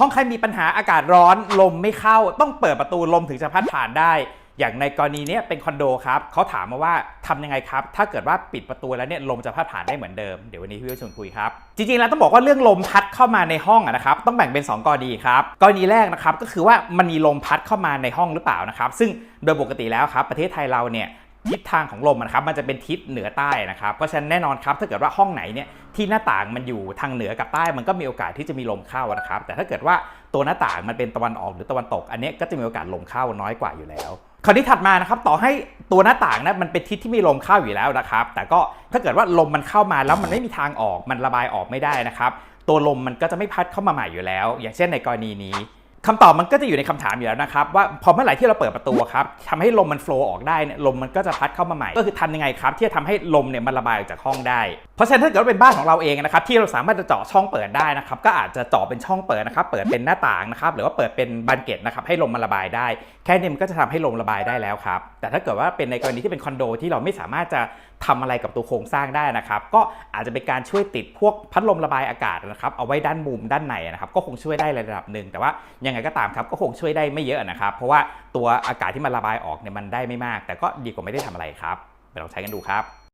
ห้องใครมีปัญหาอากาศร้อนลมไม่เข้า ต้องเปิดประตูลมถึงจะพัดผ่านได้ อย่างในกรณีนี้เป็นคอนโดครับเขาถามมาว่าทำยังไงครับ ถ้าเกิดว่าปิดประตูแล้วเนี่ยลมจะพัดผ่านได้เหมือนเดิม เดี๋ยววันนี้พี่วิวชวนคุยครับ จริงๆแล้วต้องบอกว่าเรื่องลมพัดเข้ามาในห้องนะครับ ต้องแบ่งเป็น 2 กรณีครับ กรณีแรกนะครับก็คือว่ามันมีลมพัดเข้ามาในห้องหรือเปล่านะครับ ซึ่งโดยปกติแล้วครับประเทศไทยเราเนี่ย ทิศทางของลมนะครับมันจะเป็นทิศเหนือใต้นะครับเพราะฉะนั้นแน่นอนครับถ้าเกิดว่าห้องไหนเนี่ยที่หน้าต่างมันอยู่ทางเหนือกับใต้มันก็มีโอกาสที่จะมีลมเข้านะครับแต่ถ้าเกิดว่าตัวหน้าต่างมันเป็นตะวันออกหรือตะวันตก อันนี้ก็จะมีโอกาสลมเข้าน้อยกว่าอยู่แล้วคราวนี้ถัดมานะครับต่อให้ตัวหน้าต่างนะมันเป็นทิศที่มีลมเข้าอยู่แล้วนะครับ แต่ก็ถ้าเกิดว่าลมมันเข้ามาแล้วมันไม่มีทางออกมันระบายออกไม่ได้นะครับ ตัวลมมันก็จะไม่พัดเข้ามาใหม่อยู่แล้ว อย่างเช่นในกรณีนี้ คำตอบมันก็จะอยู่ในคำถามอยู่แล้วนะครับ ว่าพอเมื่อไหร่ที่เราเปิดประตูครับทำให้ลมมันโฟล์ออกได้เนี่ยลมมันก็จะพัดเข้ามาใหม่ ก็คือทำยังไงครับ ที่จะทำให้ลมเนี่ยมันระบายออกจากห้องได้ เพราะฉะนั้นถ้าเกิดว่าเป็นบ้านของเราเองนะครับที่เราสามารถจะเจาะช่องเปิดได้นะครับก็อาจจะเจาะเป็นช่องเปิดนะครับเปิดเป็นหน้าต่างนะครับหรือว่าเปิดเป็นบานเกตนะครับให้ลมมันระบายได้ แค่นี้มันก็จะทำให้ลมระบายได้แล้วครับแต่ถ้าเกิดว่าเป็นในกรณีที่เป็นคอนโดที่เราไม่สามารถจะทำอะไรกับตัวโครงสร้างได้นะครับ ก็อาจจะเป็นการช่วยติดพวกพัดลมระบายอากาศนะครับ เอาไว้ด้านมุมด้านในนะครับ ก็คงช่วยได้ระดับหนึ่งแต่ว่ายังไงก็ตามครับก็คงช่วยได้ไม่เยอะนะครับ เพราะว่าตัวอากาศที่มันระบายออกเนี่ยมันได้ไม่มาก แต่ก็ดีกว่าไม่ได้ทำอะไรครับไปลองใช้กันดูครับ